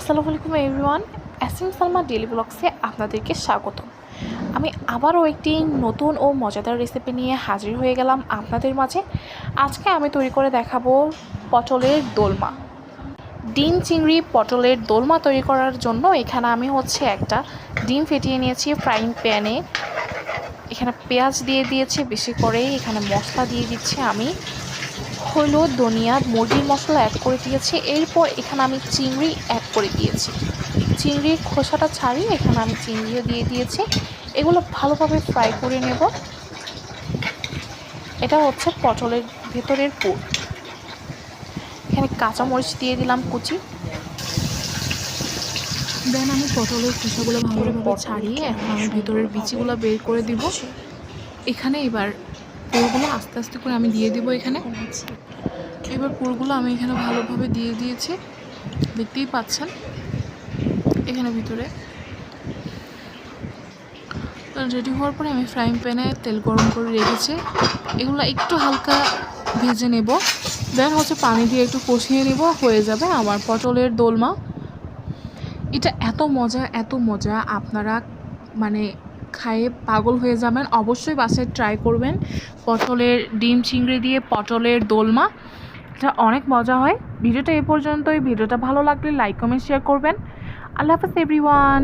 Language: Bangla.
আসসালামু আলাইকুম এভরিওয়ান অ্যাসিম সালমা ডেলি ব্লগসে আপনাদেরকে স্বাগত আমি আবারও একটি নতুন ও মজাদার রেসিপি নিয়ে হাজির হয়ে গেলাম আপনাদের মাঝে। আজকে আমি তৈরি করে দেখাবো পটলের দোলমা। ডিম চিংড়ি পটলের দোলমা তৈরি করার জন্য এখানে আমি হচ্ছে একটা ডিম ফেটিয়ে নিয়েছি ফ্রাইং প্যানে এখানে পেঁয়াজ দিয়ে দিয়েছি, বেশি করে। এখানে মশলা দিয়ে দিচ্ছি আমি। হলুদ ধনিয়া মুরগির মশলা অ্যাড করে দিয়েছি। এরপর এখানে আমি চিংড়ি অ্যাড করে দিয়েছি। চিংড়ির খোসাটা ছাড়িয়ে এখানে আমি চিংড়িও দিয়ে দিয়েছি। এগুলো ভালোভাবে ফ্রাই করে নেব। এটা হচ্ছে পটলের ভেতরের পুর। এখানে কাঁচামরিচ দিয়ে দিলাম কুচি। দেন আমি পটলের খোসাগুলো ভালোভাবে ছাড়িয়ে এখন আমি ভেতরের বিচিগুলো বের করে দিব। এখানে এবার পুরগুলো আস্তে আস্তে করে আমি দিয়ে দেবো এখানে। এবার পুরগুলো আমি এখানে ভালোভাবে দিয়ে দিয়েছি। দেখতেই পাচ্ছেন এখানে ভিতরে। রেডি হওয়ার পরে আমি ফ্রাইং প্যানে তেল গরম করে রেখেছি। এগুলো একটু হালকা ভেজে নেব। দেন হচ্ছে পানি দিয়ে একটু কষিয়ে নেব। হয়ে যাবে আমার পটলের দোলমা। এটা এত মজা এত মজা। আপনারা মানে খায়ে পাগল হয়ে যাবেন, অবশ্যই বাসায় ট্রাই করবেন। পটলের ডিম চিংড়ি দিয়ে পটলের দোলমা, এটা অনেক মজা হয়। ভিডিওটা এ পর্যন্তই। ভিডিওটা ভালো লাগলে লাইক কমেন্ট শেয়ার করবেন। আল্লাহ হাফেজ এভরিওয়ান